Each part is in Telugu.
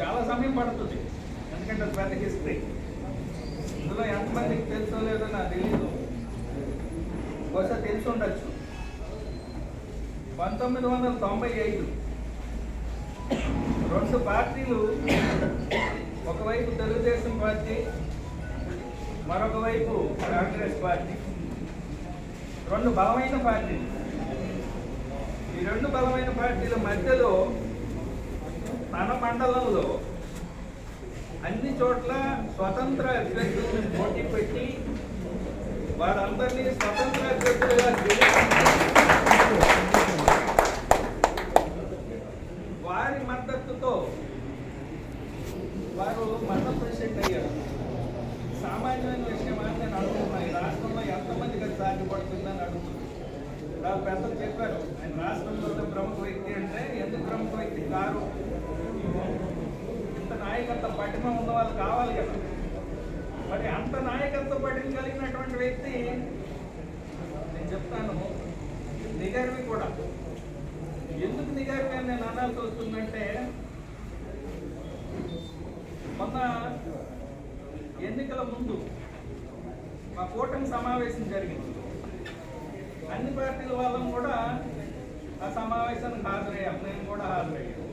చాలా సమయం పడుతుంది. ఎందుకంటే పెద్ద హిస్టరీ ఇందులో ఎంతమందికి తెలుసో లేదో నాకు తెలియదు బహుశా తెలిసి ఉండొచ్చు. పంతొమ్మిది వందల తొంభై ఐదు రెండు పార్టీలు ఒకవైపు తెలుగుదేశం పార్టీ మరొక వైపు కాంగ్రెస్ పార్టీ. రెండు బలమైన పార్టీలు. ఈ రెండు బలమైన పార్టీల మధ్యలో మండలంలో అన్ని చోట్ల స్వతంత్ర అభ్యర్థులను పోటీ పెట్టి వారందరినీ స్వతంత్ర అభ్యర్థులుగా వారి మద్దతుతో వారు మండల ప్రెసిడెంట్ అయ్యారు. సామాన్యమైన విషయం అని నేను అనుకుంటున్నా ఈ రాష్ట్రంలో ఎంతమందికి అది సాధ్యపడుతుందని అడుగుతున్నాను వాళ్ళు పెద్దలు చెప్పారు. ఆయన రాష్ట్రంలో ప్రముఖ వ్యక్తి అంటే నాయకత్వ పటిమ ఉన్న వాళ్ళు కావాలి కదా. మరి అంత నాయకత్వ పటిమ కలిగినటువంటి వ్యక్తి నేను చెప్తాను నిగర్వి కూడా. ఎందుకు నిగర్వి అని నేను అనాల్సి వస్తుందంటే మొన్న ఎన్నికల ముందు మా కూటమి సమావేశం జరిగింది. అన్ని పార్టీల వాళ్ళం కూడా ఆ సమావేశానికి హాజరయ్యాం. నేను కూడా హాజరయ్యాను.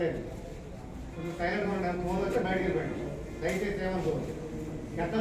ಮಾತಾಡಿ ಒಂದು ತಯಾರು ಮಾಡಿ ನಾನು ಹೋಗೋಕ್ಕೆ ದಯಚೇತಿ ಒಂದು ಕೆಟ್ಟ